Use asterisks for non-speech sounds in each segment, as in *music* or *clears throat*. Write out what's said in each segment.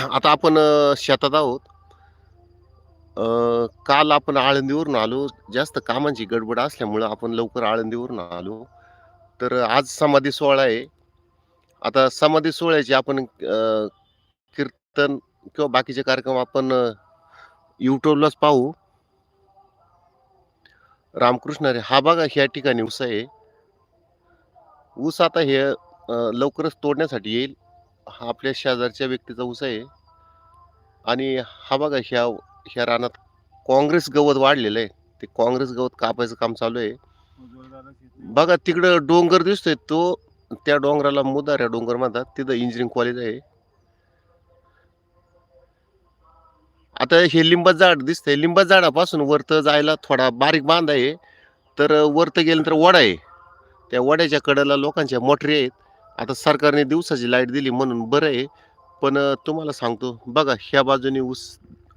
आता आपण शेतात आहोत. काल आपण आळंदीवरून आलो. जास्त कामांची गडबड असल्यामुळं आपण लवकर आळंदीवरून आलो. तर आज समाधी सोहळा आहे. आता समाधी सोहळ्याचे आपण कीर्तन किंवा बाकीचे कार्यक्रम आपण युट्यूबलाच पाहू. रामकृष्ण रे हा बघा ह्या ठिकाणी ऊस आहे. ऊस आता हे लवकरच तोडण्यासाठी येईल. हा आपल्या शेजारच्या व्यक्तीचा ऊस आहे. आणि हा बघा ह्या ह्या रानात काँग्रेस गवत वाढलेलं आहे. ते काँग्रेस गवत कापायचं काम चालू आहे. बघा तिकडं डोंगर दिसतोय. तो त्या डोंगराला मुदाऱ्या डोंगर म्हणतात. तिथं इंजिनिअरिंग कॉलेज आहे. आता हे लिंबा झाड दिसतंय. लिंबा झाडापासून वरत जायला थोडा बारीक बांध आहे. तर वरत गेल्यानंतर वडा आहे. त्या वड्याच्या कडेला लोकांच्या मोटरी आहेत. आता सरकारने दिवसाची लाइट दिली म्हणून बरं आहे पण तुम्हाला सांगतो बघा ह्या बाजूने ऊस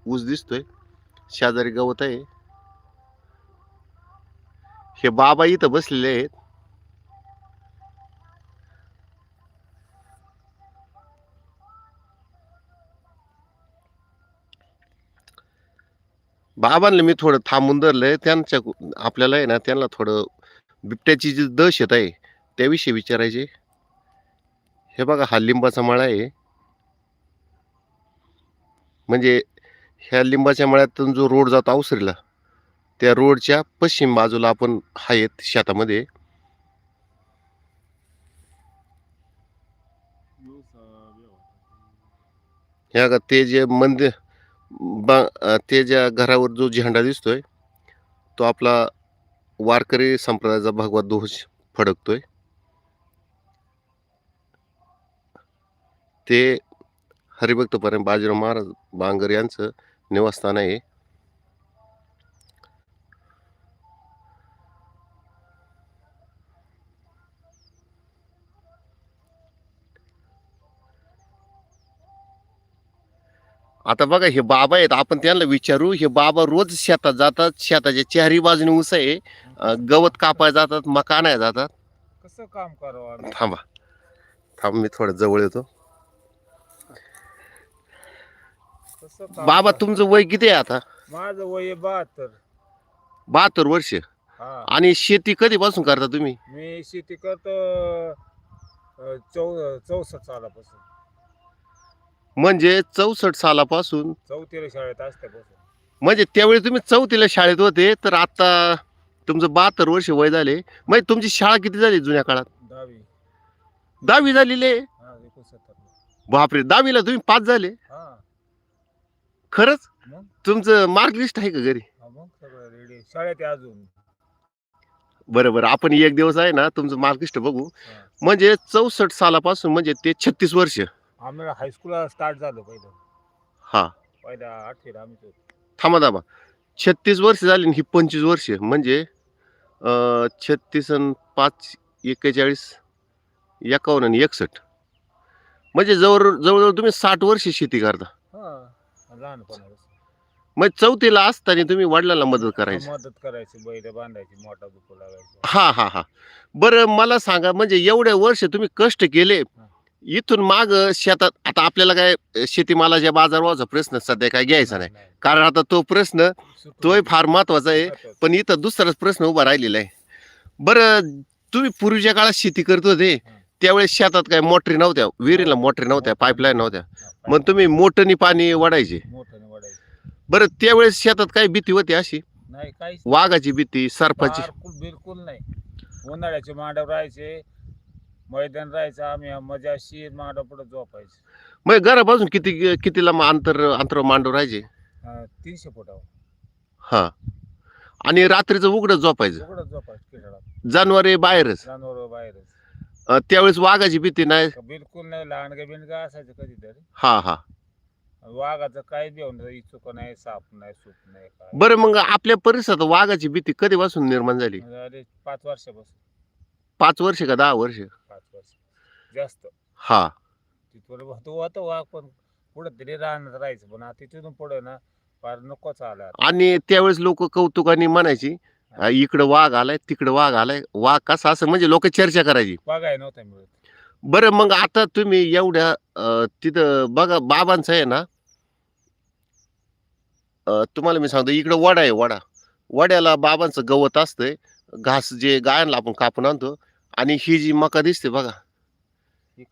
ऊस दिसतोय शेजारी गवत आहे. हे बाबा इथं बसलेले आहेत. बाबांना मी थोडं थांबून धरलंय त्यांच्या आपल्याला आहे ना त्यांना थोडं बिबट्याची जी दहशत आहे त्याविषयी विचारायचे. हे बघा हा लिंबाचा मळा आहे. म्हणजे ह्या लिंबाच्या मळ्यातून जो रोड जातो अवसरीला त्या रोडच्या पश्चिम बाजूला आपण आहेत शेतामध्ये. ह्या ग- ते जे मंदिर बा- ते ज्या घरावर जो झेंडा दिसतोय तो आपला वारकरी संप्रदायाचा भगवा ध्वज फडकतोय. ते हरिभक्तपर्यंत बाजीराव महाराज बांगर यांचं निवासस्थान आहे आता बघा हे बाबा आहेत. आपण त्यांना विचारू हे बाबा रोज शेतात जातात शेताच्या चारही बाजूने ऊस आहे गवत कापायला जातात मका आणायला जातात. कसं काम करावं? थांबा. थांब मी थोडं जवळ येतो. बाबा? तुमचं वय किती आहे आता? माझं वय आहे बहात्तर. बहात्तर वर्ष. हा. आणि शेती कधीपासून करता तुम्ही? मी शेती करतो अं, चौ चौसष्ट सालापासून. म्हणजे चौसष्ट सालापासून? चौथीला शाळेत असल्यापासून. म्हणजे त्यावेळी तुम्ही चौथीला शाळेत होते तर आता तुमचं बहात्तर वर्ष वय झाले. म्हणजे तुमची शाळा किती झाली जुन्या काळात? दहावी. दहावी झालेली आहे? हा एकोणसत्तर बापरे दहावीला तुम्ही पाच झाले? हा. खरंच? मग? तुमचं मार्क लिस्ट आहे का घरी? हा मग सगळं रेडी शाळेत आहे अजून. बरं बरं. आपण एक दिवस आहे ना तुमचं मार्क लिस्ट बघू. हा. म्हणजे चौसष्ट सालापासून म्हणजे ते छत्तीस वर्ष. आम्हाला हायस्कूलला स्टार्ट झालं पहिलं. हा. आठवीला आम्ही होतो. थांबा थांबा. छत्तीस वर्ष झाली आणि ही पंचवीस वर्ष. म्हणजे छत्तीस आणि पाच एक्केचाळीस एकावन्न आणि एकसष्ट. म्हणजे जवळ जवळजवळ तुम्ही साठ वर्ष शेती करता. हा. लहानपणापासून. मग चौथीला असताना तुम्ही वडिलांना मदत करायची? मदत करायची बैल बांधायची मोठा दुखू लागायचा हा हा हा. बरं मला सांगा म्हणजे एवढे वर्ष तुम्ही कष्ट केले इथून माग शेतात आता आपल्याला काय शेतीमालाच्या बाजारभावाचा प्रश्न सध्या काय घ्यायचा नाही. कारण आता तो प्रश्न तोही फार महत्त्वाचा आहे पण इथं दुसराच प्रश्न उभा राहिलेला आहे. बरं तुम्ही पूर्वीच्या काळात शेती करत होते त्यावेळेस शेतात काय मोटरी नव्हत्या विहिरीला मोटरी नव्हत्या पाईपलाईन नव्हत्या. मग तुम्ही मोटरनी पाणी मोठ्याने वाढायचं. बरं त्यावेळेस शेतात काय भीती होती अशी? नाही काहीच वाघाची भीती सर्पाची? बिलकुल बिलकुल नाही. उन्हाळ्याचे मांडव राहायचे मैदान राहायचं आम्ही मजा शीर मांडव पुढे झोपायचे. मग घरापासून किती कितीला मग अंतर अंतर मांडव राहायचे? तीनशे फुटावर. हा. आणि रात्रीचं उघडं झोपायचं? झोपायचं जनावरे बाहेरच? जनावर बाहेरच. अं, त्यावेळेस वाघाची भीती नाही? बिलकुल नाही लहान का बिनका असायचं कधीतरी. हा हा. वाघाचं काही बी होऊन इच्छुक नाही साप नाही सूप नाही काय बरं मग आपल्या परिसरात वाघाची भीती कधीपासून निर्माण झाली? अरे पाच वर्षापासून. पाच वर्ष का दहा वर्ष? पाच वर्ष. जास्त. हा. तिथवर होतो होतो वाघ पण पुढे तरी राहण्यात राहायचं. पण आता तिथून पुढे ना फार नकोच आला आणि त्यावेळेस लोक कौतुकाने म्हणायची "अं, इकडं वाघ आलाय तिकडं वाघ आलाय. वाघ कसा असं म्हणजे लोक चर्चा करायची. बघाय नव्हता मिळत बरं मग आता तुम्ही एवढ्या अ, तिथं बघा बाबांचं आहे ना अ, तुम्हाला मी सांगतो इकडं वडा आहे वडा. वड्याला बाबांचं गवत असतंय घास जे गायांना आपण कापून आणतो आणि ही जी मका दिसते बघा ही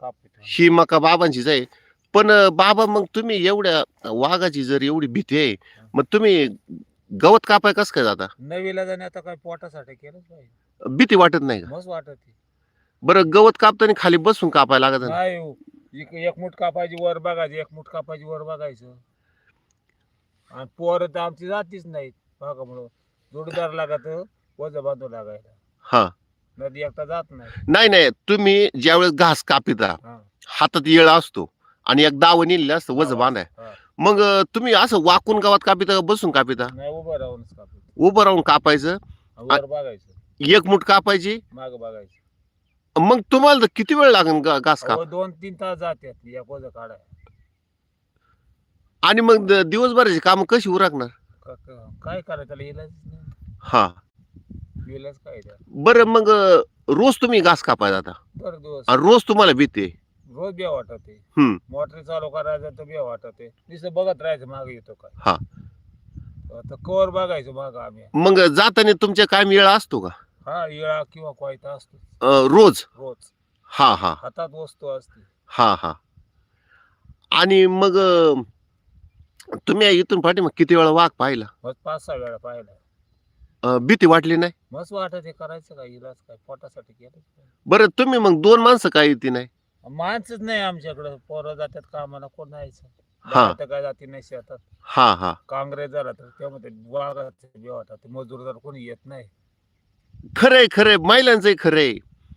ही मका बाबांचीच आहे. पण अ, बाबा मग तुम्ही एवढ्या वाघाची जर एवढी भीती आहे मग तुम्ही गवत कापाय कसं काय जाता? नवीला जाणे आता काय पोटासाठी केलंच पाहिजे भीती वाटत नाही का? मस्त वाटत ती. बरं गवत कापताना खाली बसून कापायला लागत ना नाही हो. एक एक मुठ कापायची वर बघायची. एक मुठ कापायची वर बघायचं. आणि पोरं तर आमची जातीच नाहीत. बघा म्हणून. जोडीदार लागत वज बांधू लागायला. हा. नदी एकटा जात नाही. नाही नाही. तुम्ही ज्यावेळेस घास कापिता हा. हातात येळ असतो. आणि एक दावं नेलेलं असतं वज बांधाय. हा. मग तुम्ही असं वाकून गावात कापिता का बसून कापिता? नाही उभं राहूनच उभं राहून कापायचं? वर बघायचं. एक मुठ कापायची? माग बघायचं. मग तुम्हाला तर किती वेळ लागेल गा- घास काप? अहो, दोन तीन तास जातात काढाय आणि मग द- दिवसभराची कामं कशी उरकणार क- क- काय करायचं त्याला इलाज नाही. हा. इलाज काय त्या बरं मग अ, रोज तुम्ही घास कापाय जाता दर दिवस. आणि रोज तुम्हाला भीती आहे. रोज बे वाटत. हम्म. मोटर चालू करायचं तर बे वाटत. नुसतं बघत राहायचं मागे येतो काय. हा. आता कवर बघायचं माग आम्ही. मग जाताना तुमच्या काय वेळ असतो का? हा इळा किंवा कोयता असतो. अ, रोज? रोज. हा हा. हातात वस्तू असते. हा हा. आणि मग अ, तुम्ही इथून पाठी मग किती वेळा वाघ पाहिला? मग पाच सहा वेळा पाहिला. अ, भीती वाटली नाही? मस्त वाटत हे करायचं काय इलाज काय पोटासाठी केलं बरं तुम्ही मग दोन माणसं काय येते नाही? माणसंच नाही आमच्याकडं. पोरं जातात कामाला कोण नाहीच हा. बाहेर तर काय जाती नाही शेतात. हा हा. काँग्रेस झाला तर त्यामध्ये वाघाचे बे मजूरदार कोणी येत नाही. खरंय खरंय. महिलांचंही खरंय.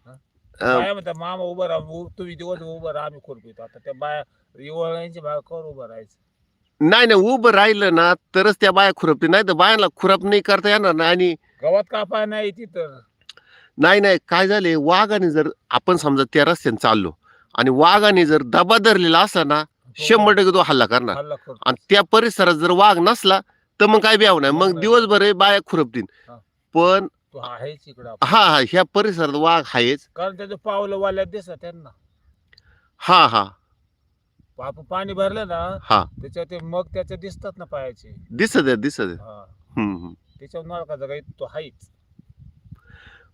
हा? अ, बाया म्हणतात मामा उभं राहा उ- तुम्ही दिवस उभं राहा आम्ही खुरपितो आता त्या बाया इवळांची बाया कवर उभं राहायचं? नाही नाही. उभं राहिलं ना तरच त्या बाया खुरपते नाही तर बायांना खुरप नाही करता येणार नाही आणि गवत कापाय नाही तिथं नाही नाही. काय झाले? वाघाने जर आपण समजा त्या रस्त्याने चाललो आणि वाघाने जर दबा धरलेला असला ना शंभर टक्के तो हल्ला करणार. हल्ला करतो. आणि त्या परिसरात जर वाघ नसला तर मग काय ब्याव नाही. मग. दिवसभर हे बाया खुरपतील. हा. पण तो आहेच इकडं आपण. हा हा ह्या परिसरात वाघ आहेच कारण त्याचं पावलं वाल्यात दिसत त्यांना. हा हा. आपण पाणी भरलं ना हा. त्याच्यावर ते मग त्याच्या दिसतात ना पायाचे. दिसत आहे दिसत आहे हा. हम्म, हम्म. त्याच्यावर नळका काही तो हाईच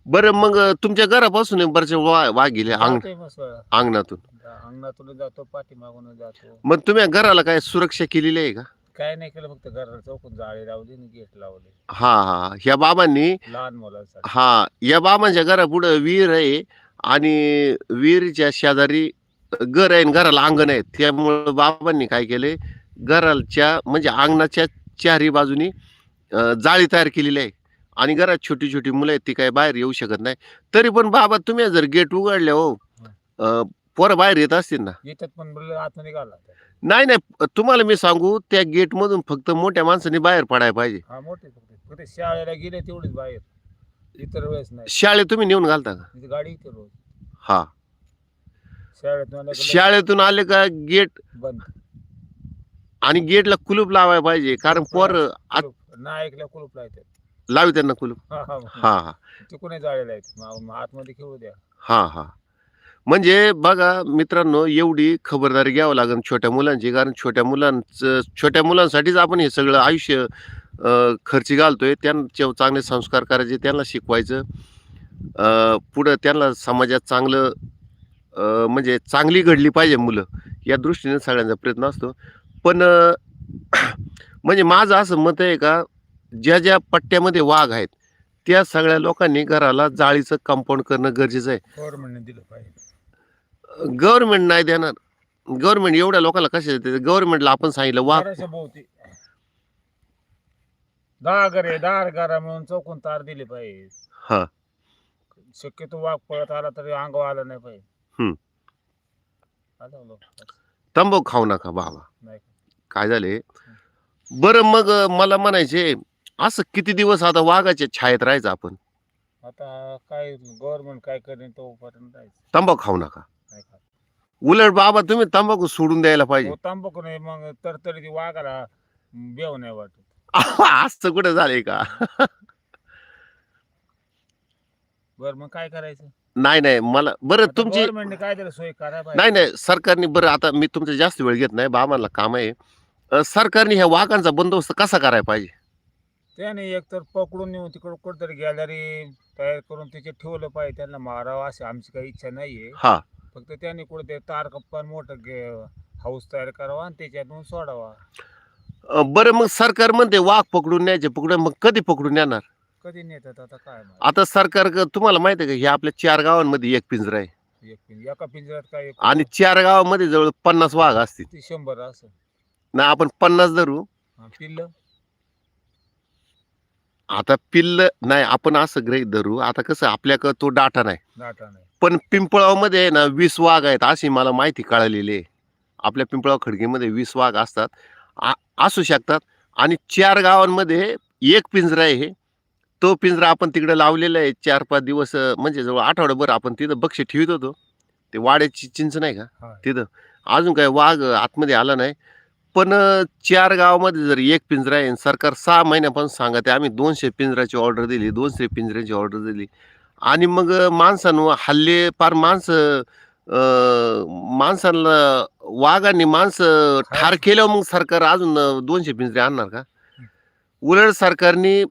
बरं मग तुमच्या घरापासून बरेच वा वाघ गेले अंग जातोय मस्त वेळा. अंगणातून अंगणातून जातो पाठीमागून जातो. मग तुम्ही घराला काय सुरक्षा केलेली आहे का? काय नाही केलं फक्त घराला चौकून जाळी लावली आणि गेट लावले. हा हा ह्या बाबांनी लहान मुलांसाठी. हा या बाबांच्या घरापुढं विहीर आहे आणि विहिरीच्या शेजारी घर आहे आणि घराला अंगण आहे. त्यामुळं बाबांनी काय केले घराच्या म्हणजे अंगणाच्या चारही बाजूनी अं, जाळी तयार केलेली आहे. आणि घरात छोटी छोटी मुलं आहेत ती काय बाहेर येऊ शकत नाही. तरी पण बाबा तुम्ही जर गेट उघडले हो अं, पोरं बाहेर येत असतील ना. येतात पण बोलले आत निघाला नाही नाही तुम्हाला मी सांगू त्या गेट मधून फक्त मोठ्या माणसाने बाहेर पडायला पाहिजे. हा मोठे फक्त. फक्त शाळेला गेले तेवढेच बाहेर. इतर वेळेस नाही. शाळेत तुम्ही नेऊन घालता का? तिथे गाडी येते रोज. हा. शाळेत शाळेतून आले का गेट बंद. आणि गेटला कुलूप लावायला पाहिजे कारण पोर. नाही ऐकल्या कुलूप लावतात. लावी त्यांना कुलूप हा हा हा. हा मग आतमध्ये खेळू द्या. हा हा. म्हणजे बघा मित्रांनो एवढी खबरदारी घ्यावं लागेल छोट्या मुलांची कारण छोट्या मुलांचं छोट्या मुलांसाठीच आपण हे सगळं आयुष्य खर्ची घालतोय. त्यांचे चांगले संस्कार करायचे त्यांना शिकवायचं. पुढं त्यांना समाजात चांगलं म्हणजे चांगली घडली पाहिजे मुलं या दृष्टीने सगळ्यांचा प्रयत्न असतो. पण *clears throat* म्हणजे माझं असं मत आहे का ज्या ज्या पट्ट्यामध्ये वाघ आहेत त्या सगळ्या लोकांनी घराला जाळीचं कंपाऊंड करणं गरजेचं आहे. गव्हर्नमेंटने दिलं पाहिजे. गव्हर्नमेंट नाही देणार. गव्हर्नमेंट एवढ्या लोकांना कशा देते? गव्हर्नमेंटला आपण सांगितलं वाघ भोवती. दहा घरे दहा घरा म्हणून चौकून तार दिली पाहिजे. हा. शक्यतो वाघ पळत आला तरी अंगावर आला नाही पाहिजे. हम्म. आलं लोक. तंबाखू खाऊ नका बाबा. नाही काय झाले? बरं मग अं, मला म्हणायचे असं किती दिवस आता वाघाच्या छायेत राहायचं आपण? आता काय गव्हर्नमेंट काय करेन तोपर्यंत तंबाखू खाऊ नका. उलट बाबा तुम्ही तंबाखू सोडून द्यायला पाहिजे. हो, तांबाखू नाही मग तर तरी वाघाला बेव नाही वाटत. *laughs* असं कुठं झालंय का? बर मग काय करायचं? नाही नाही मला बरं तुमची गव्हर्नमेंटने काय तरी सोय करायला पाहिजे. नाही नाही सरकारने बरं आता मी तुमचं जास्त वेळ घेत नाही बा आम्हाला काम आहे. अं, सरकारने ह्या वाघांचा बंदोबस्त कसा करायला पाहिजे? त्याने एक तर पकडून नेऊन तिकडं कुठेतरी गॅलरी तयार करून त्याचे ठेवलं पाहिजे. त्यांना मारावं अशी आमची काही इच्छा नाहीये. हा. फक्त त्याने कुठे तार कप्पा मोठं हाऊस तयार करावा आणि त्याच्यातून सोडावा. अं, बरं मग सरकार म्हणते वाघ पकडून न्यायचे पकडून मग कधी पकडून येणार कधी नेतात आता काय माहीत. आता सरकार क- तुम्हाला माहिती आहे का हे आपल्या चार गावांमध्ये एक पिंजरा आहे. एक एका पिंजऱ्यात काय एक- आणि चार गावामध्ये जवळ पन्नास वाघ असतील. ते शंभर असं. ना आपण पन्नास धरू. हा, पिल्लं? आता पिल्ल नाही आपण असं गृहीत धरू आता कसं आपल्याकडं तो डाटा नाही. डाटा नाही. पण पिंपळावमध्ये आहे ना वीस वाघ आहेत अशी मला माहिती कळालेली आहे. आपल्या पिंपळाव खडकीमध्ये वीस वाघ असतात आ- असू शकतात. आणि चार गावांमध्ये एक पिंजरा आहे तो पिंजरा आपण तिकडे लावलेला आहे चार पाच दिवस अं, म्हणजे जवळ आठवडाभर आपण तिथं बक्षी ठेवत होतो. ते वाड्याची चिंच नाही का? हा. तिथं. अजून काय वाघ आतमध्ये आला नाही. पण चार गावामध्ये जर एक पिंजरा आहे आणि सरकार सहा महिन्यापासून सांगत आहे आम्ही दोनशे पिंजराची ऑर्डर दिली दोनशे पिंजऱ्याची ऑर्डर दिली. आणि मग माणसांवर हल्ले पार माणसं माणसांना वाघांनी माणसं ठार केल्यावर मग सरकार अजून दोनशे पिंजरे आणणार का? उलट सरकारने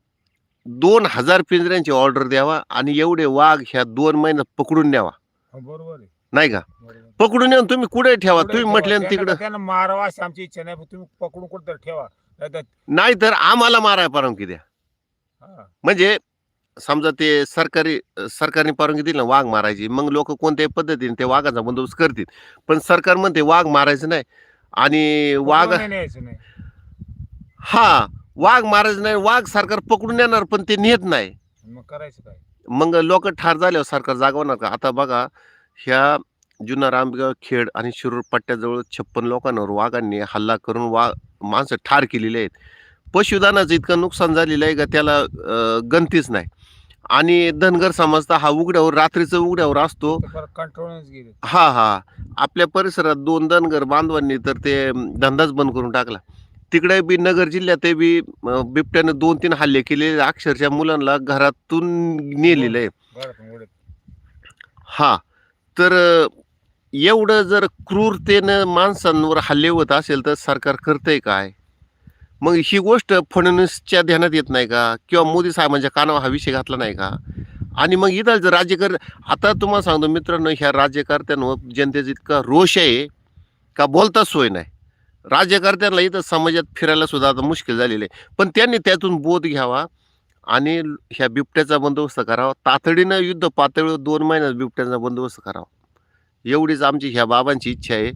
दोन हजार पिंजऱ्यांची ऑर्डर द्यावा आणि एवढे वाघ ह्या दोन महिन्यात पकडून न्यावा. हा, बरोबर आहे. नाही का. पकडून येऊन तुम्ही कुठे ठेवा? तुम्ही. म्हटले त्यांना- तिकडं त्यांना मारावा अशी आमची इच्छा नाही पण तुम्ही पकडून कुठं ठेवा. नाहीतर नाही तर आम्हाला मारायला परवानगी द्या. हा, म्हणजे समजा ते सरकारी सरकारने परवानगी दिली ना वाघ मारायची मग लोक कोणत्याही पद्धतीने ते वाघाचा बंदोबस्त करतील. पण सरकार म्हणते वाघ मारायचं नाही. आणि वाघ पकडून न्यायचं नाही. हा वाघ मारायचं नाही वाघ सरकार पकडून येणार पण ते नेत नाही. मग करायचं काय? मग लोक ठार झाल्यावर सरकार जागवणार का? आता बघा ह्या जुन्नर आंबेगाव खेड आणि शिरूर पट्ट्याजवळ छप्पन लोकांवर वाघांनी हल्ला करून वा माणसं ठार केलेली आहेत. पशुधनाचं इतकं नुकसान झालेलं आहे का त्याला गणतीच नाही. आणि धनगर समाज तर हा उघड्यावर रात्रीचं उघड्यावर असतो. हा हा. आपल्या परिसरात दोन धनगर बांधवांनी तर ते धंदाच बंद करून टाकला. तिकडे बी नगर जिल्ह्यात बी बिबट्याने दोन तीन हल्ले केले अक्षरशः मुलांना घरातून नेलेलं आहे. हा. तर एवढं जर क्रूरतेनं माणसांवर हल्ले होत असेल तर सरकार करतंय काय? मग ही गोष्ट फडणवीसच्या ध्यानात येत नाही का? किंवा मोदी साहेबांच्या कानावर हा विषय घातला नाही का? आणि मग इथं जर राज्यकर आता तुम्हाला सांगतो मित्रांनो ह्या राज्यकर्त्यांवर जनतेचा इतका रोष आहे का बोलता सोय नाही. राज्यकर्त्यांना इथं समाजात फिरायला सुद्धा आता मुश्किल झालेलं आहे. पण त्यांनी त्यातून बोध घ्यावा. आणि ह्या बिबट्याचा बंदोबस्त करावा. तातडीनं युद्ध पातळीवर दोन महिन्यात बिबट्याचा बंदोबस्त करावा. एवढीच आमची ह्या बाबांची इच्छा आहे.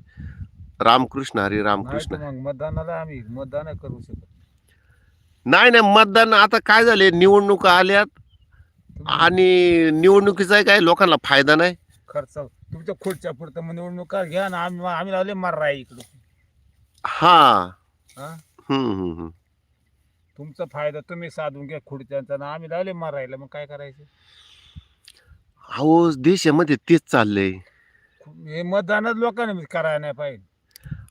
रामकृष्ण हरी रामकृष्ण. मतदानाला आम्ही मतदान नाही करू शकत नाही. नाही मतदान आता काय झाले निवडणुका आल्यात आणि निवडणुकीचा काय लोकांना फायदा नाही. खर्च तुमच्या खुर्च्या पुरतं मग निवडणुका घ्या ना. आम्ही आम्ही लावले मार इकडे. हा. हा? हम्म हम्म हम्म. तुमचा फायदा तुम्ही साधून घ्या खुर्च्यांचा ना. आम्ही लावले मार राहिला मग काय करायचं? अहो देशामध्ये तेच चाललंय. हे मतदानच लोकांनी करायला नाही पाहिजे.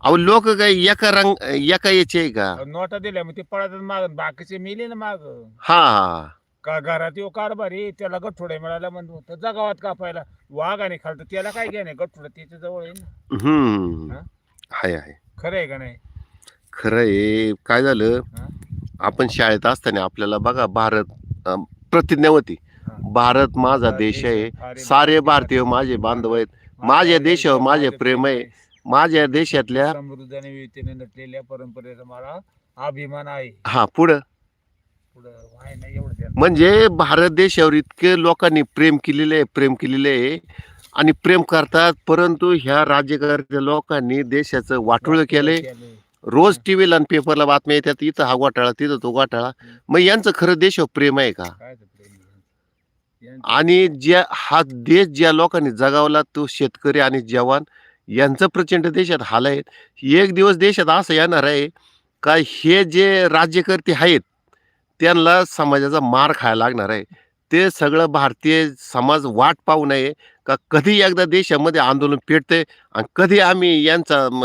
अहो लोक काय एका रंग एका याचे आहे का? नोटा दिल्या मग ते पळतात माग बाकीचे मिले ना माग. हा हा. का घरात येऊ कारभारी त्याला गठुडे मिळाला म्हणतो तर जगावात कापायला. वाघ आणि खालतं त्याला काय घ्या नाही गठुडं त्याच्याजवळ आहे ना. हम्म. हा? आहे खरं आहे का नाही? खरं आहे. काय झालं? हा? आपण शाळेत असताना आपल्याला बघा भारत अं, प्रतिज्ञा होती. भारत माझा देश आहे. सारे भारतीय माझे बांधव आहेत. माझ्या देशावर माझे प्रेम आहे. माझ्या देशातल्या समृद्ध आणि विविधतेने नटलेल्या परंपरेचा मला अभिमान आहे. हा पुढं? पुढं आहे ना एवढं द्या. म्हणजे भारत देशावर इतके लोकांनी प्रेम केलेले आहे प्रेम केलेले आहे. आणि प्रेम करतात परंतु ह्या राज्यकर्त्या लोकांनी देशाचं वाटोळं केलंय. केलंय. रोज टीव्हीला आणि पेपरला बातम्या येतात इथं हा घोटाळा तिथं तो घोटाळा. मग यांचं खरं देशावर प्रेम आहे का? काय ते प्रेम आहे? यांचं- आणि ज्या हा देश ज्या लोकांनी जगावला तो शेतकरी आणि जवान यांचं प्रचंड देशात हाल आहेत. एक दिवस देशात असं येणार आहे का हे जे राज्यकर्ते आहेत त्यांना समाजाचा मार खायला लागणार आहे. ते सगळं भारतीय समाज वाट पाहू नये का कधी एकदा देशामध्ये आंदोलन पेटते आणि कधी आम्ही यांचा म,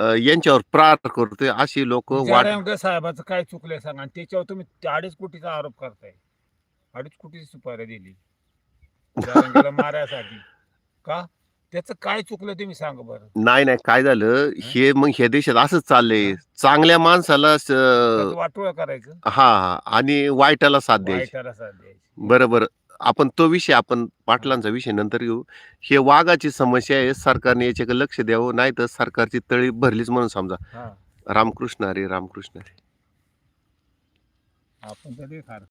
यांच्यावर प्रार करतोय अशी लोक वाट साहेबाचं काय चुकलंय सांगा? आणि त्याच्यावर तुम्ही अडीच कोटीचा आरोप करताय. अडीच कोटीची सुपारी दिली. मारायसाठी. का? त्याचं काय चुकलं तुम्ही सांगा बरं. नाही नाही काय झालं? हे? मग ह्या देशात असंच चाललंय. चांगल्या माणसाला स- वाटोळं करायचं. हा हा. आणि वाईटाला साथ द्यायची. वाईटाला साथ द्यायची. बरं बरं. आपण तो विषय आपण पाटलांचा विषय नंतर घेऊ हे वाघाची समस्या आहे सरकारने याच्याकडे लक्ष द्यावं नाही तर सरकारची तळी भरलीच म्हणून समजा. रामकृष्ण अरे रामकृष्ण अरे आपण